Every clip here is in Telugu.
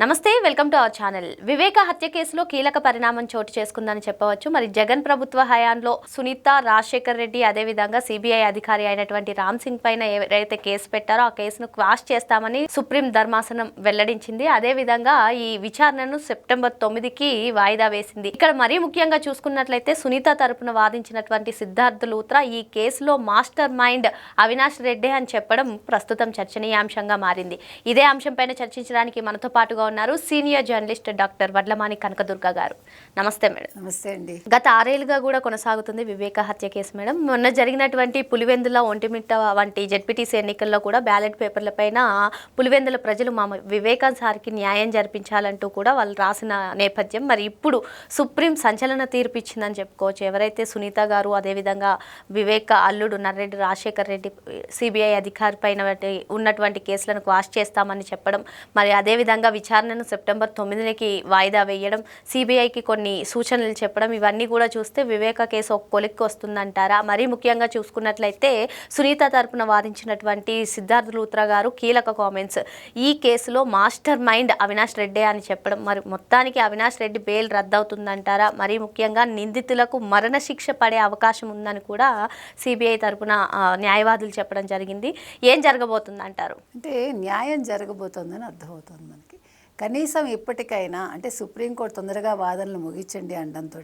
Namaste welcome to our channel. Viveka హత్య కేసులో కీలక పరిణామం చోటు చేసుకుందని చెప్పవచ్చు. మరి జగన్ ప్రభుత్వ హయాంలో సునీత రాజశేఖర్ రెడ్డి అదేవిధంగా సిబిఐ అధికారి అయినటువంటి రామ్ సింగ్ పైన ఎవరైతే కేసు పెట్టారో ఆ కేసును క్వాష్ చేస్తామని సుప్రీం ధర్మాసనం వెల్లడించింది. అదేవిధంగా ఈ విచారణను సెప్టెంబర్ తొమ్మిదికి వాయిదా వేసింది. ఇక్కడ మరీ ముఖ్యంగా చూసుకున్నట్లయితే సునీత తరపున వాదించినటువంటి సిద్ధార్థ్ లూత్రా ఈ కేసులో మాస్టర్ మైండ్ అవినాష్ రెడ్డి అని చెప్పడం ప్రస్తుతం చర్చనీయాంశంగా మారింది. ఇదే అంశంపైన చర్చించడానికి మనతో పాటుగా ఉన్నారు. Senior journalist doctor Vadlamani Kanakadurga garu. Namaste madam. నమస్తే అండి. గత ఆరేళ్ళుగా కూడా కొనసాగుతుంది వివేక హత్య కేసు మేడం. మొన్న జరిగినటువంటి పులివెందుల ఒంటిమిట్ట వంటి జెడ్పీటీసీ ఎన్నికల్లో కూడా బ్యాలెట్ పేపర్ల పైన పులివెందుల ప్రజలు మా వివేకా సార్కి న్యాయం జరిపించాలంటూ కూడా వాళ్ళు రాసిన నేపథ్యం. మరి ఇప్పుడు సుప్రీం సంచలన తీర్పు ఇచ్చిందని చెప్పుకోవచ్చు. ఎవరైతే సునీత గారు అదేవిధంగా వివేక అల్లుడు నర్రెడ్డి రాజశేఖర్ రెడ్డి సిబిఐ అధికారి పైన ఉన్నటువంటి కేసులను క్వాష్ చేస్తామని చెప్పడం మరి అదేవిధంగా విచారణను సెప్టెంబర్ తొమ్మిదికి వాయిదా వేయడం సిబిఐకి కొన్ని సూచనలు చెప్పడం ఇవన్నీ కూడా చూస్తే వివేక కేసు ఒక కొలిక్కి వస్తుందంటారా? మరీ ముఖ్యంగా చూసుకున్నట్లయితే సునీత తరపున వాదించినటువంటి సిద్ధార్థ్ లూత్రా గారు కీలక కామెంట్స్. ఈ కేసులో మాస్టర్ మైండ్ అవినాష్ రెడ్డే అని చెప్పడం. మరి మొత్తానికి అవినాష్ రెడ్డి బెయిల్ రద్దవుతుందంటారా? మరీ ముఖ్యంగా నిందితులకు మరణశిక్ష పడే అవకాశం ఉందని కూడా సిబిఐ తరపున న్యాయవాదులు చెప్పడం జరిగింది. ఏం జరగబోతుంది అంటారు అంటే న్యాయం జరగబోతోందని అర్థమవుతుంది మనకి. కనీసం ఇప్పటికైనా అంటే సుప్రీంకోర్టు తొందరగా వాదనలు ముగించండి అనడంతో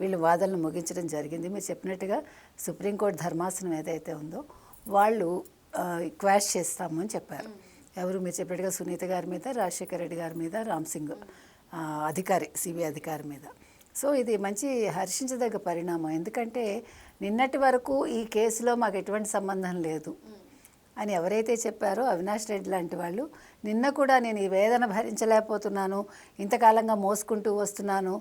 వీళ్ళు వాదనలు ముగించడం జరిగింది. మీరు చెప్పినట్టుగా సుప్రీంకోర్టు ధర్మాసనం ఏదైతే ఉందో వాళ్ళు క్వాష్ చేస్తాము అని చెప్పారు. ఎవరు? మీరు చెప్పినట్టుగా సునీత గారి మీద రాజశేఖర రెడ్డి గారి మీద రామ్ సింగ్ అధికారి సిబిఐ అధికారి మీద. సో ఇది మంచి హర్షించదగ్గ పరిణామం. ఎందుకంటే నిన్నటి వరకు ఈ కేసులో మాకు ఎటువంటి సంబంధం లేదు. అని ఎవరైతే చెప్పారో అవినాష్ రెడ్డి లాంటి వాళ్ళు నిన్న కూడా నేను ఈ వేదన భరించలేకపోతున్నాను ఇంతకాలంగా మోసుకుంటూ వస్తున్నాను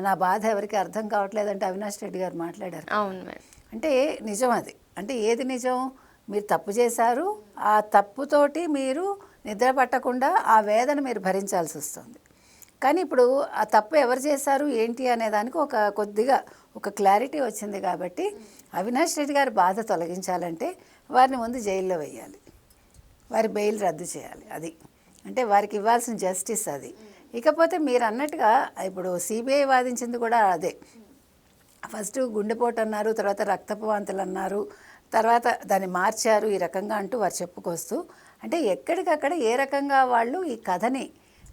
నా బాధ ఎవరికి అర్థం కావట్లేదంటే అవినాష్ రెడ్డి గారు మాట్లాడారు. అవును అంటే నిజం అది. అంటే ఏది నిజం? మీరు తప్పు చేశారు ఆ తప్పుతోటి మీరు నిద్ర పట్టకుండా ఆ వేదన మీరు భరించాల్సి వస్తుంది. కానీ ఇప్పుడు ఆ తప్పు ఎవరు చేశారు ఏంటి అనే దానికి ఒక కొద్దిగా ఒక క్లారిటీ వచ్చింది కాబట్టి అవినాష్ రెడ్డి గారి బాధ తొలగించాలంటే వారిని ముందు జైల్లో వేయాలి. వారి బెయిల్ రద్దు చేయాలి అది. అంటే వారికి ఇవ్వాల్సిన జస్టిస్ అది. ఇకపోతే మీరు అన్నట్టుగా ఇప్పుడు సిబిఐ వాదించింది కూడా అదే. ఫస్ట్ గుండెపోటు అన్నారు తర్వాత రక్తపు వాంతులు అన్నారు తర్వాత దాన్ని మార్చారు ఈ రకంగా అంటూ వారు చెప్పుకొస్తూ అంటే ఎక్కడికక్కడ ఏ రకంగా వాళ్ళు ఈ కథని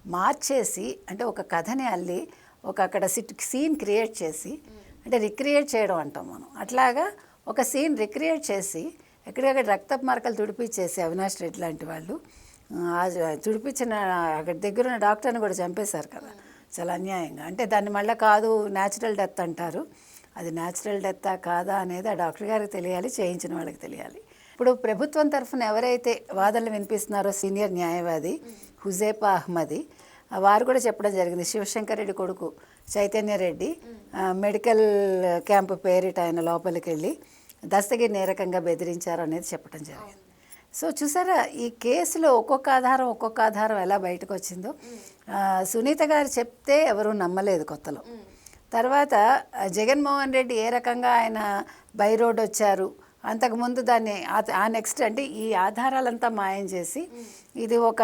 మార్చేసి అంటే ఒక కథని అల్లి ఒక అక్కడ సిట్ సీన్ క్రియేట్ చేసి అంటే రిక్రియేట్ చేయడం అంటాం మనం. అట్లాగా ఒక సీన్ రిక్రియేట్ చేసి ఎక్కడికక్కడ రక్తపు మార్కలు తుడిపించేసి అవినాష్ రెడ్డి లాంటి వాళ్ళు ఆ తుడిపించిన అక్కడ దగ్గర ఉన్న డాక్టర్ని కూడా చంపేశారు కదా. చాలా అన్యాయంగా. అంటే దాన్ని మళ్ళీ కాదు న్యాచురల్ డెత్ అంటారు. అది న్యాచురల్ డెత్తా కాదా అనేది ఆ డాక్టర్ గారికి తెలియాలి చేయించిన వాళ్ళకి తెలియాలి. ఇప్పుడు ప్రభుత్వం తరఫున ఎవరైతే వాదనలు వినిపిస్తున్నారో సీనియర్ న్యాయవాది హుజేపా అహ్మది వారు కూడా చెప్పడం జరిగింది. శివశంకర్ రెడ్డి కొడుకు చైతన్య రెడ్డి మెడికల్ క్యాంప్ పేరిట ఆయన లోపలికి వెళ్ళి దస్తగిరిని ఏ రకంగా బెదిరించారు అనేది చెప్పడం జరిగింది. సో చూసారా ఈ కేసులో ఒక్కొక్క ఆధారం ఒక్కొక్క ఆధారం ఎలా బయటకు వచ్చిందో సునీత గారు చెప్తే ఎవరూ నమ్మలేదు కొత్తలో. తర్వాత జగన్మోహన్ రెడ్డి ఏ రకంగా ఆయన బై రోడ్ వచ్చారు అంతకుముందు దాన్ని ఆ- ఆ నెక్స్ట్ అంటే ఈ ఆధారాలంతా మాయం చేసి ఇది ఒక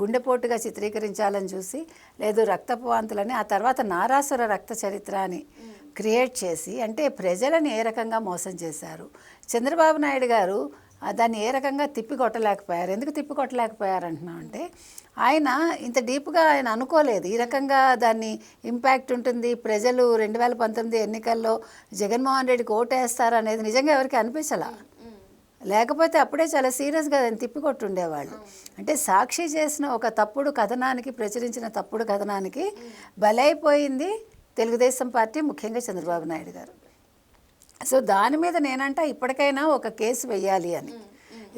గుండెపోటుగా చిత్రీకరించాలని చూసి లేదు రక్తపు వాంతులని ఆ తర్వాత నారాసుర రక్త చరిత్ర అని క్రియేట్ చేసి అంటే ప్రజలను ఏ రకంగా మోసం చేశారు? చంద్రబాబు నాయుడు గారు దాన్ని ఏ రకంగా తిప్పి కొట్టలేకపోయారు ఎందుకు తిప్పి కొట్టలేకపోయారు అంటున్నాం అంటే ఆయన ఇంత డీప్గా ఆయన అనుకోలేదు. ఈ రకంగా దాన్ని ఇంపాక్ట్ ఉంటుంది. ప్రజలు రెండు వేల పంతొమ్మిది ఎన్నికల్లో జగన్మోహన్ రెడ్డికి ఓటేస్తారు అనేది నిజంగా ఎవరికి అనిపించలా? లేకపోతే అప్పుడే చాలా సీరియస్గా దాన్ని తిప్పికొట్టుండేవాళ్ళు. అంటే సాక్షి చేసిన ఒక తప్పుడు కథనానికి ప్రచురించిన తప్పుడు కథనానికి బలైపోయింది తెలుగుదేశం పార్టీ ముఖ్యంగా చంద్రబాబు నాయుడు గారు. సో దాని మీద నేనంట ఇప్పటికైనా ఒక కేసు వెయ్యాలి అని.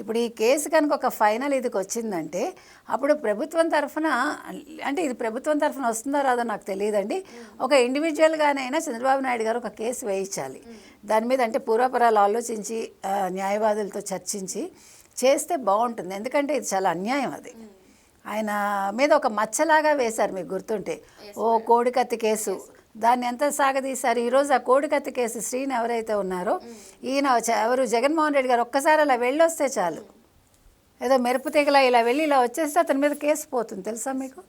ఇప్పుడు ఈ కేసు కనుక ఒక ఫైనల్ ఇదికి వచ్చిందంటే అప్పుడు ప్రభుత్వం తరఫున అంటే ఇది ప్రభుత్వం తరఫున వస్తుందో రాదో నాకు తెలియదండి. ఒక ఇండివిజువల్గానైనా చంద్రబాబు నాయుడు గారు ఒక కేసు వేయించాలి. దాని మీద అంటే పూర్వపరాలు ఆలోచించి న్యాయవాదులతో చర్చించి చేస్తే బాగుంటుంది. ఎందుకంటే ఇది చాలా అన్యాయం అది. ఆయన మీద ఒక మచ్చలాగా వేశారు మీకు గుర్తుంటే. ఓ కోడికత్తి కేసు. దాన్ని ఎంత సాగదీశారు? ఈరోజు ఆ కోడికత్తి కేసు శ్రీని ఎవరైతే ఉన్నారో ఈయన ఎవరు? జగన్మోహన్ రెడ్డి గారు ఒక్కసారి అలా వెళ్ళొస్తే చాలు. ఏదో మెరుపు తీగల ఇలా వెళ్ళి ఇలా వచ్చేస్తే అతని మీద కేసు పోతుంది తెలుసా మీకు?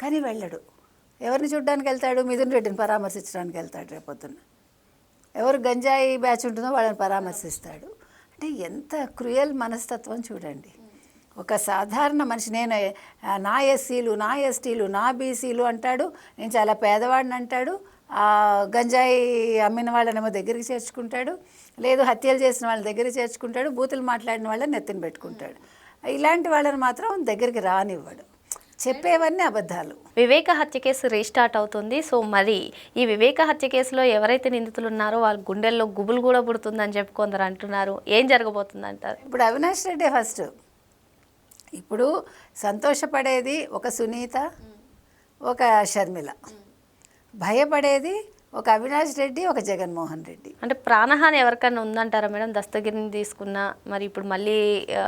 కానీ వెళ్ళడు. ఎవరిని చూడడానికి వెళ్తాడు? మిథున్ రెడ్డిని పరామర్శించడానికి వెళ్తాడు రేపొద్దున ఎవరు గంజాయి బ్యాచ్ ఉంటుందో వాళ్ళని పరామర్శిస్తాడు. అంటే ఎంత క్రుయల్ మనస్తత్వం చూడండి. ఒక సాధారణ మనిషి. నేను నా ఎస్సీలు నా ఎస్టీలు నా బీసీలు అంటాడు నేను చాలా పేదవాడిని అంటాడు గంజాయి అమ్మిన వాళ్ళనేమో దగ్గరికి చేర్చుకుంటాడు లేదు హత్యలు చేసిన వాళ్ళ దగ్గరికి చేర్చుకుంటాడు బూతులు మాట్లాడిన వాళ్ళని నెత్తిన పెట్టుకుంటాడు. ఇలాంటి వాళ్ళని మాత్రం దగ్గరికి రానివ్వడు. చెప్పేవన్నీ అబద్ధాలు. వివేక హత్య కేసు రీస్టార్ట్ అవుతుంది. సో మరి ఈ వివేక హత్య కేసులో ఎవరైతే నిందితులు ఉన్నారో వాళ్ళ గుండెల్లో గుబులు కూడా పుడుతుందని చెప్పి కొందరు అంటున్నారు. ఏం జరగబోతుంది అంటారు ఇప్పుడు అవినాష్ రెడ్డి ఫస్ట్ ఇప్పుడు సంతోషపడేది ఒక సునీత ఒక షర్మిల. భయపడేది ఒక అవినాష్ రెడ్డి ఒక జగన్మోహన్ రెడ్డి. అంటే ప్రాణహాని ఎవరికైనా ఉందంటారా మేడం? దస్తగిరిని తీసుకున్నా మరి ఇప్పుడు మళ్ళీ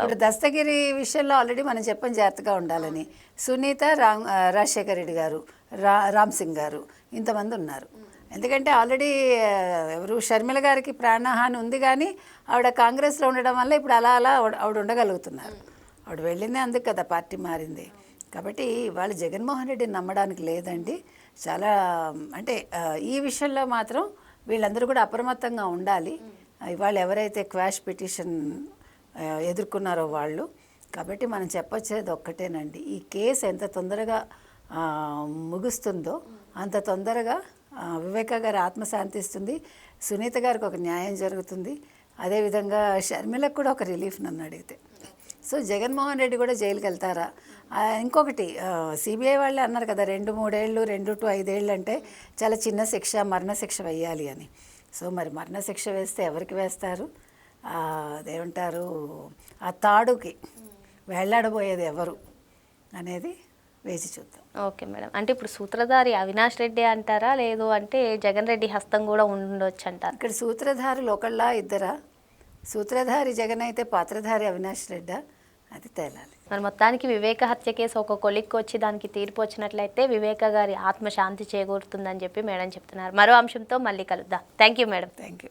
ఇప్పుడు దస్తగిరి విషయంలో ఆల్రెడీ మనం చెప్పని జాగ్రత్తగా ఉండాలని. సునీత రామ్ రాజశేఖర్ రెడ్డి గారు రా రామ్ సింగ్ గారు ఇంతమంది ఉన్నారు. ఎందుకంటే ఆల్రెడీ ఎవరు షర్మిల గారికి ప్రాణహాని ఉంది కానీ ఆవిడ కాంగ్రెస్లో ఉండడం వల్ల ఇప్పుడు అలా అలా ఆవిడ ఉండగలుగుతున్నారు. ఆవిడ వెళ్ళిందే అందుకు కదా పార్టీ మారింది. కాబట్టి వాళ్ళు జగన్మోహన్ రెడ్డిని నమ్మడానికి లేదండి. చాలా అంటే ఈ విషయంలో మాత్రం వీళ్ళందరూ కూడా అప్రమత్తంగా ఉండాలి. ఇవాళ ఎవరైతే క్వాష్ పిటిషన్ ఎదుర్కొన్నారో వాళ్ళు. కాబట్టి మనం చెప్పొచ్చేది ఒక్కటేనండి. ఈ కేసు ఎంత తొందరగా ముగుస్తుందో అంత తొందరగా వివేక గారు ఆత్మశాంతిస్తుంది సునీత గారికి ఒక న్యాయం జరుగుతుంది. అదేవిధంగా షర్మిలకు కూడా ఒక రిలీఫ్ నన్ను అడిగితే. సో జగన్మోహన్ రెడ్డి కూడా జైలుకి వెళ్తారా ఇంకొకటి సిబిఐ వాళ్ళే అన్నారు కదా రెండు మూడేళ్ళు రెండు టు ఐదేళ్ళు అంటే చాలా చిన్న శిక్ష మరణ శిక్ష వేయాలి అని. సో మరి మరణ శిక్ష వేస్తే ఎవరికి వేస్తారు? అదేమంటారు? ఆ తాడుకి వేళ్ళాడబోయేది ఎవరు అనేది వేచి చూద్దాం. Okay madam. అంటే ఇప్పుడు సూత్రధారి అవినాష్ రెడ్డి అంటారా? లేదు అంటే జగన్ రెడ్డి హస్తం కూడా ఉండొచ్చు అంటారు ఇక్కడ సూత్రధారులు ఒకళ్ళ ఇద్దరా? సూత్రధారి జగన్ అయితే పాత్రధారి అవినాష్ రెడ్డా? అది తేలాలి. మరి మొత్తానికి వివేక హత్య కేసు ఒక కొలిక్కి వచ్చి దానికి తీర్పు వచ్చినట్లయితే వివేక గారి ఆత్మ శాంతి చేకూరుతుందని చెప్పి మేడం చెప్తున్నారు. మరో అంశంతో మళ్ళీ కలుద్దాం. Thank you madam thank you